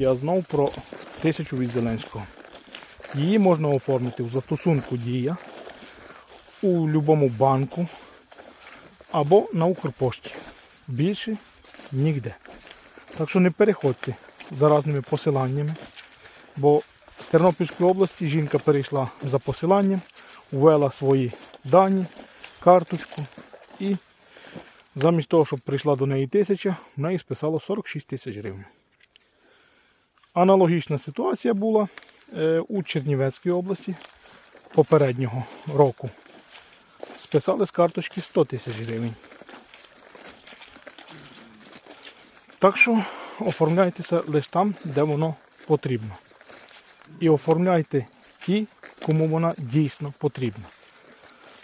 я знав про тисячу від Зеленського. Її можна оформити в застосунку Дія у будь-якому банку або на Укрпошті. Більше ніде. Так що не переходьте за разними посиланнями. Бо з Тернопільської області жінка перейшла за посиланням, ввела свої дані, карточку і замість того, щоб прийшла до неї тисяча, в неї списало 46 тисяч гривень. Аналогічна ситуація була е, у Чернівецькій області попереднього року. Списали з карточки 100 тисяч гривень. Так що оформляйтеся лише там, де воно потрібно. І оформляйте ті, кому вона дійсно потрібна.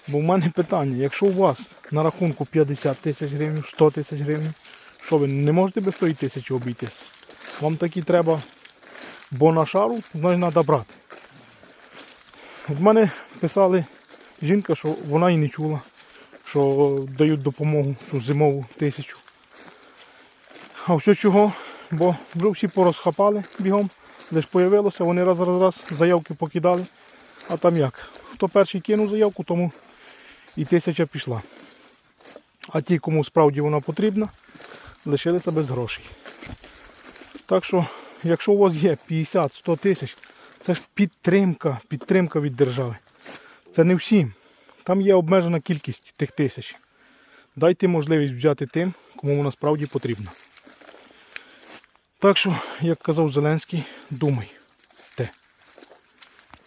Бо в мене питання, якщо у вас на рахунку 50 тисяч гривень, 100 тисяч гривень, що ви не можете без тої тисячі обійтись? Вам такі треба бо на шару, значить треба брати. В мене писали жінка, що вона і не чула, що дають допомогу цю зимову тисячу. А все чого? Бо вже всі порозхапали бігом, лише появилося, вони раз раз раз заявки покидали. А там як? Хто перший кинув заявку, тому і тисяча пішла. А ті, кому справді вона потрібна, лишилися без грошей. Так що, якщо у вас є 50-100 тисяч, це ж підтримка, підтримка від держави. Це не всім. Там є обмежена кількість тих тисяч. Дайте можливість взяти тим, кому вона справді потрібна. Так що, як казав Зеленський, думай.